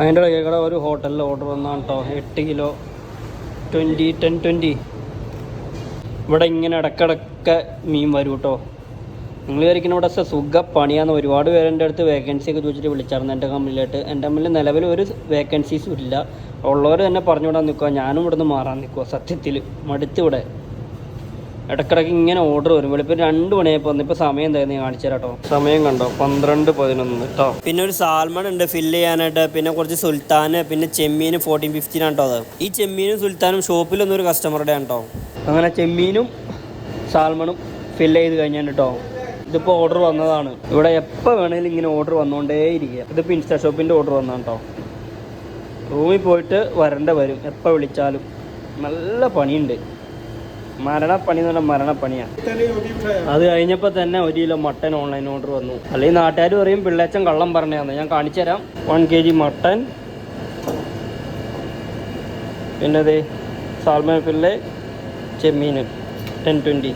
അതിന്റെ ഇടയ്ക്ക് കൂടെ ഒരു ഹോട്ടലിൽ ഓർഡർ വന്നാണ് കേട്ടോ എട്ട് കിലോ. ട്വന്റി ടെൻ ട്വന്റി ഇവിടെ ഇങ്ങനെ ഇടക്കിടക്ക് മീൻ വരും കേട്ടോ നിങ്ങൾ വിചാരിക്കുന്ന ഇവിടെ സുഖ പണിയാന്ന് ഒരുപാട് പേര് എന്റെ അടുത്ത് വേക്കൻസി ഒക്കെ ചോദിച്ചിട്ട് വിളിച്ചായിരുന്നു എന്റെ കമ്പനിയിലായിട്ട് എന്റെ കമ്പനിയിൽ നിലവിൽ ഒരു വേക്കൻസീസും ഇല്ല. ഉള്ളവർ തന്നെ പറഞ്ഞുവിടാൻ നിൽക്കുക ഞാനും ഇവിടുന്ന് മാറാൻ നിൽക്കുക സത്യത്തിൽ മടുത്ത് ഇവിടെ. ഇടക്കിടക്ക് ഇങ്ങനെ ഓർഡർ വരും. വെളുപ്പിന് രണ്ട് മണിയായപ്പോൾ വന്നു. ഇപ്പോൾ സമയം എന്തായിരുന്നു കാണിച്ചു തരാട്ടോ. കേട്ടോ സമയം കണ്ടോ? പന്ത്രണ്ട് പതിനൊന്ന് കേട്ടോ പിന്നെ ഒരു സാൽമൺ ഉണ്ട് ഫില്ല് ചെയ്യാനായിട്ട്. പിന്നെ കുറച്ച് സുൽത്താന് പിന്നെ ചെമ്മീൻ ഫോർട്ടീൻ ഫിഫ്റ്റീൻ ആണ് കേട്ടോ അത്. ഈ ചെമ്മീനും സുൽത്താനും ഷോപ്പിലൊന്നും ഒരു കസ്റ്റമറുടെ ആണ് അങ്ങനെ ചെമ്മീനും സാൽമണും ഫില്ല് ചെയ്ത് കഴിഞ്ഞാൽ കേട്ടോ ഇതിപ്പോൾ ഓർഡർ വന്നതാണ്. ഇവിടെ എപ്പോൾ വേണേലും ഇങ്ങനെ ഓർഡർ വന്നുകൊണ്ടേ ഇരിക്കുക ഇതിപ്പോൾ ഇൻസ്റ്റാ ഷോപ്പിന്റെ ഓർഡർ വന്നതാണ് കേട്ടോ റൂമിൽ പോയിട്ട് വരണ്ട വരും. എപ്പോൾ വിളിച്ചാലും. നല്ല പണിയുണ്ട്. മരണപ്പണി എന്ന് പറഞ്ഞാൽ മരണപ്പണിയാണ് അത് കഴിഞ്ഞപ്പോൾ തന്നെ ഒരു കിലോ മട്ടൻ ഓൺലൈൻ ഓർഡർ വന്നു. അല്ലെങ്കിൽ നാട്ടുകാർ പറയും പിള്ളേച്ചൻ കള്ളം പറഞ്ഞാന്ന് ഞാൻ കാണിച്ചു തരാം. One K G mutton. പിന്നെ ദേ പിള്ളേ ചെമ്മീൻ ടെൻ ട്വന്റി